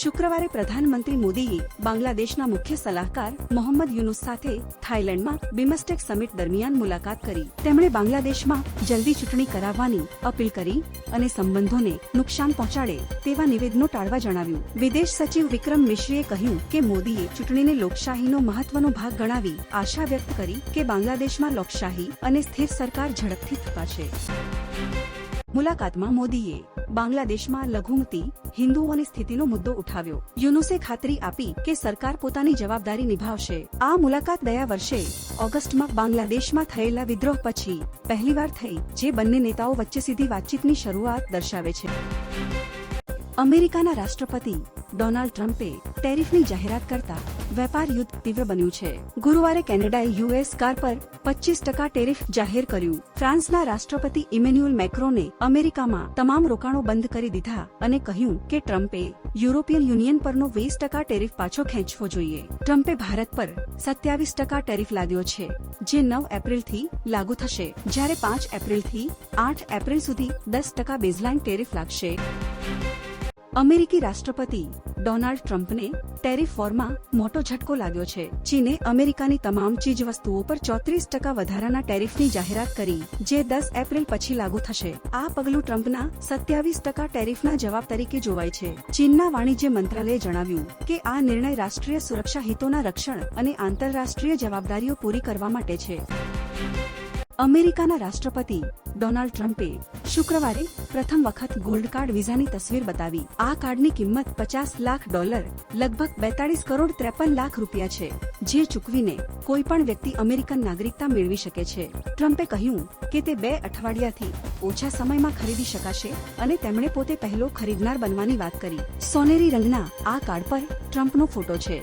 શુક્રવારે પ્રધાનમંત્રી મોદીએ બાંગ્લાદેશના મુખ્ય સલાહકાર મોહમ્મદ યુનુસ સાથે થાઇલેન્ડમાં બિમસ્ટેક સમિટ દરમિયાન મુલાકાત કરી. તેમણે બાંગ્લાદેશમાં જલ્દી ચૂંટણી કરાવવાની અપીલ કરી અને સંબંધોને નુકસાન પહોંચાડે તેવા નિવેદનો ટાળવા જણાવ્યું. વિદેશ સચિવ વિક્રમ મિશ્રીએ કહ્યું કે મોદીએ ચૂંટણીને લોકશાહીનો મહત્વનો ભાગ ગણાવી આશા વ્યક્ત કરી કે બાંગ્લાદેશમાં લોકશાહી અને સ્થિર સરકાર ઝડપથી થપાશે. મુલાકાતમાં મોદીએ બાંગ્લાદેશમાં લઘુમતી, હિન્દુઓની સ્થિતિનો મુદ્દો ઉઠાવ્યો. યુનુસે ખાતરી આપી કે સરકાર પોતાની જવાબદારી નિભાવશે. આ મુલાકાત ગયા વર્ષે ઓગસ્ટમાં બાંગ્લાદેશમાં થયેલા વિદ્રોહ પછી પહેલીવાર થઈ, જે બંને નેતાઓ વચ્ચે સીધી વાતચીતની શરૂઆત દર્શાવે છે. અમેરિકાના રાષ્ટ્રપતિ ડોનાલ્ડ ટ્રમ્પે ટેરિફની જાહેરાત કરતા વેપાર યુદ્ધ તીવ્ર બન્યું છે. ગુરુવારે કેનેડાએ યુએસ કાર પર પચીસ ટકા ટેરિફ જાહેર કર્યું. ફ્રાન્સના રાષ્ટ્રપતિ ઇમેન્યુઅલ મેક્રોને અમેરિકામાં તમામ રોકાણો બંધ કરી દીધા અને કહ્યું કે ટ્રમ્પે યુરોપિયન યુનિયન પરનો વીસ ટકા ટેરિફ પાછો ખેંચવો જોઈએ. ટ્રમ્પે ભારત પર સત્યાવીસ ટકા ટેરિફ લાદ્યો છે, જે નવ એપ્રિલથી લાગુ થશે. જ્યારે પાંચ એપ્રિલથી આઠ એપ્રિલ સુધી દસ ટકા બેઝલાઇન ટેરિફ લાગશે. અમેરિકી રાષ્ટ્રપતિ ડોનાલ્ડ ટ્રમ્પને ટેરિફ વોરમાં મોટો ઝટકો લાગ્યો છે, ચીને અમેરિકાની તમામ ચીજવસ્તુઓ પર ચોત્રીસ ટકા વધારાના ટેરિફની જાહેરાત કરી, જે દસ એપ્રિલ પછી લાગુ થશે. આ પગલું ટ્રમ્પના સત્યાવીસ ટકા ટેરિફના જવાબ તરીકે જોવાય છે. ચીનના વાણિજ્ય મંત્રાલયે જણાવ્યું કે આ નિર્ણય રાષ્ટ્રીય સુરક્ષા હિતોના રક્ષણ અને આંતરરાષ્ટ્રીય જવાબદારીઓ પૂરી કરવા માટે છે. અમેરિકાના રાષ્ટ્રપતિ ડોનાલ્ડ ટ્રમ્પે શુક્રવારે પ્રથમ વખત ગોલ્ડ કાર્ડ વિઝાની તસવીર બતાવી. આ કાર્ડની કિંમત પચાસ લાખ ડોલર, લગભગ બેતાળીસ કરોડ ત્રેપન લાખ રૂપિયા છે, જે ચૂકવીને કોઈ પણ વ્યક્તિ અમેરિકન નાગરિકતા મેળવી શકે છે. ટ્રમ્પે કહ્યું કે તે બે અઠવાડિયાથી ઓછા સમયમાં ખરીદી શકાશે અને તેમણે પોતે પહેલો ખરીદનાર બનવાની વાત કરી. સોનેરી રંગના આ કાર્ડ પર ટ્રમ્પનો ફોટો છે.